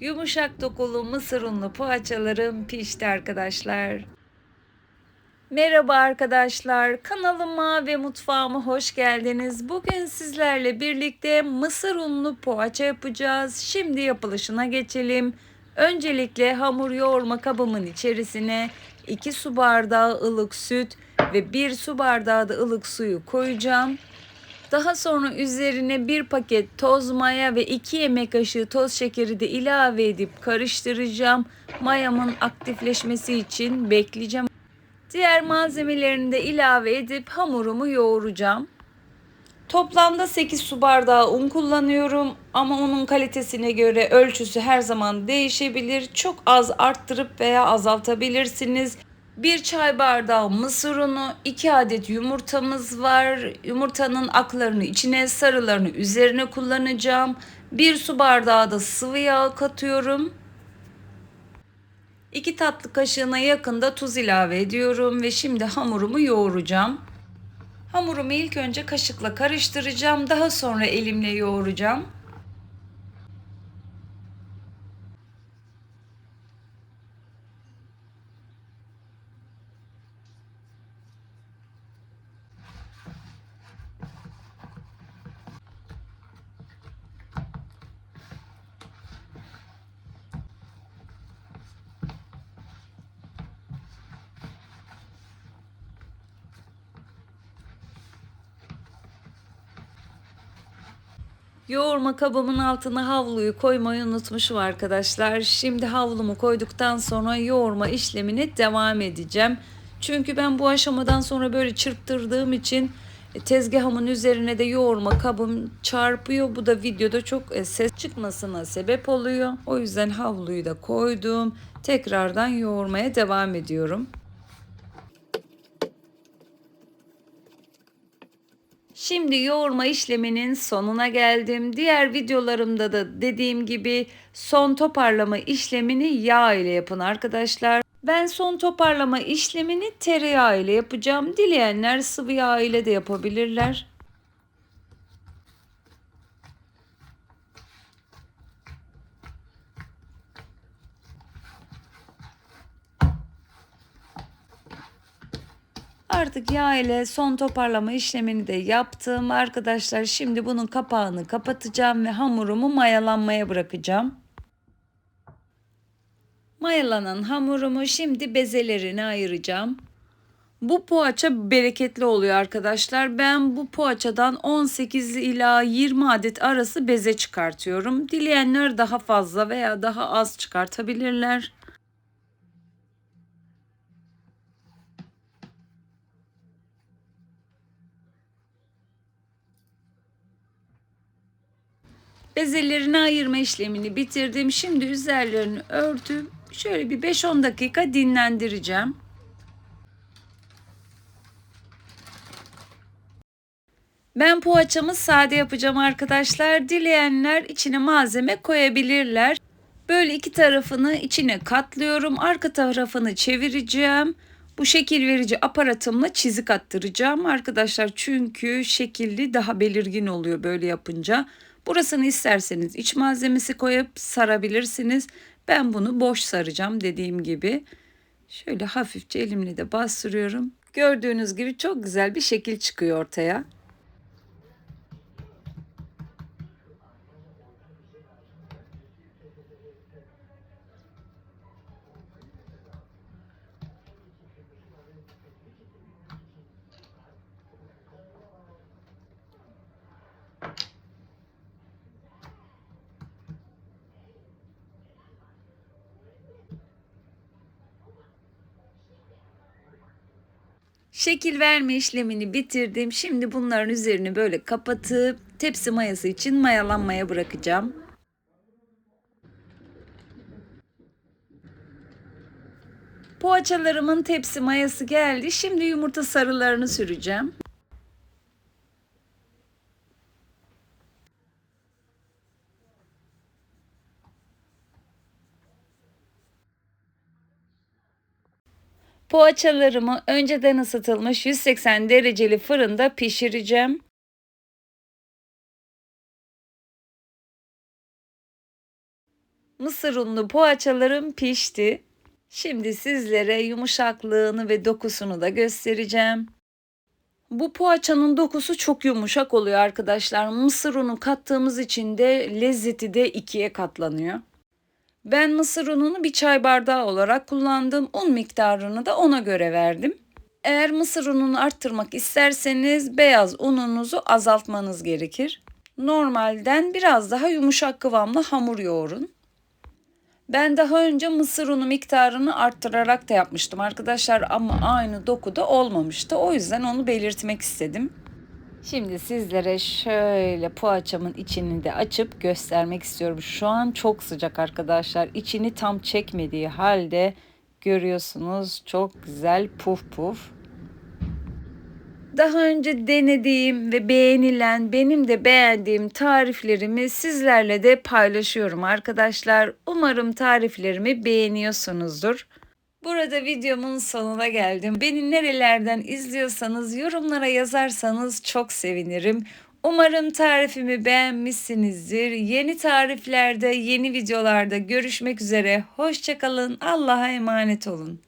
Yumuşak dokulu mısır unlu poğaçalarım pişti arkadaşlar. Merhaba arkadaşlar, kanalıma ve mutfağıma hoş geldiniz. Bugün sizlerle birlikte mısır unlu poğaça yapacağız. Şimdi yapılışına geçelim. Öncelikle hamur yoğurma kabımın içerisine 2 su bardağı ılık süt ve 1 su bardağı da ılık suyu koyacağım. Daha sonra üzerine bir paket toz maya ve 2 yemek kaşığı toz şekeri de ilave edip karıştıracağım. Mayamın aktifleşmesi için bekleyeceğim. Diğer malzemelerini de ilave edip hamurumu yoğuracağım. Toplamda 8 su bardağı un kullanıyorum ama unun kalitesine göre ölçüsü her zaman değişebilir. Çok az arttırıp veya azaltabilirsiniz. 1 çay bardağı mısır unu, 2 adet yumurtamız var. Yumurtanın aklarını içine, sarılarını üzerine kullanacağım. 1 su bardağı da sıvı yağ katıyorum. 2 tatlı kaşığına yakında tuz ilave ediyorum ve şimdi hamurumu yoğuracağım. Hamurumu ilk önce kaşıkla karıştıracağım, daha sonra elimle yoğuracağım. Yoğurma kabımın altına havluyu koymayı unutmuşum arkadaşlar. Şimdi havlumu koyduktan sonra yoğurma işlemine devam edeceğim. Çünkü ben bu aşamadan sonra böyle çırptırdığım için e, tezgahımın üzerine de yoğurma kabım çarpıyor. Bu da videoda çok e, ses çıkmasına sebep oluyor. O yüzden havluyu da koydum. Tekrardan yoğurmaya devam ediyorum. Şimdi yoğurma işleminin sonuna geldim. Diğer videolarımda da dediğim gibi son toparlama işlemini yağ ile yapın arkadaşlar. Ben son toparlama işlemini tereyağı ile yapacağım. Dileyenler sıvı yağ ile de yapabilirler. Artık yağ ile son toparlama işlemini de yaptım. Arkadaşlar şimdi bunun kapağını kapatacağım ve hamurumu mayalanmaya bırakacağım. Mayalanan hamurumu şimdi bezelerine ayıracağım. Bu poğaça bereketli oluyor arkadaşlar. Ben bu poğaçadan 18 ila 20 adet arası beze çıkartıyorum. Dileyenler daha fazla veya daha az çıkartabilirler. Bezelerini ayırma işlemini bitirdim. Şimdi üzerlerini örtüp şöyle bir 5-10 dakika dinlendireceğim. Ben poğaçamı sade yapacağım arkadaşlar. Dileyenler içine malzeme koyabilirler. Böyle iki tarafını içine katlıyorum. Arka tarafını çevireceğim. Bu şekil verici aparatımla çizik attıracağım arkadaşlar. Çünkü şekilli daha belirgin oluyor böyle yapınca. Burasını isterseniz iç malzemesi koyup sarabilirsiniz. Ben bunu boş saracağım dediğim gibi. Şöyle hafifçe elimle de bastırıyorum. Gördüğünüz gibi çok güzel bir şekil çıkıyor ortaya. Şekil verme işlemini bitirdim. Şimdi bunların üzerini böyle kapatıp tepsi mayası için mayalanmaya bırakacağım. Poğaçalarımın tepsi mayası geldi. Şimdi yumurta sarılarını süreceğim. Poğaçalarımı önceden ısıtılmış 180 dereceli fırında pişireceğim. Mısır unlu poğaçalarım pişti. Şimdi sizlere yumuşaklığını ve dokusunu da göstereceğim. Bu poğaçanın dokusu çok yumuşak oluyor arkadaşlar. Mısır unu kattığımız için de lezzeti de ikiye katlanıyor. Ben mısır ununu bir çay bardağı olarak kullandım. Un miktarını da ona göre verdim. Eğer mısır ununu arttırmak isterseniz beyaz ununuzu azaltmanız gerekir. Normalden biraz daha yumuşak kıvamlı hamur yoğurun. Ben daha önce mısır unu miktarını arttırarak da yapmıştım arkadaşlar ama aynı dokuda olmamıştı. O yüzden onu belirtmek istedim. Şimdi sizlere şöyle poğaçamın içini de açıp göstermek istiyorum. Şu an çok sıcak arkadaşlar. İçini tam çekmediği halde görüyorsunuz çok güzel puf puf. Daha önce denediğim ve beğenilen, benim de beğendiğim tariflerimi sizlerle de paylaşıyorum arkadaşlar. Umarım tariflerimi beğeniyorsunuzdur. Burada videomun sonuna geldim. Beni nerelerden izliyorsanız yorumlara yazarsanız çok sevinirim. Umarım tarifimi beğenmişsinizdir. Yeni tariflerde, yeni videolarda görüşmek üzere. Hoşçakalın. Allah'a emanet olun.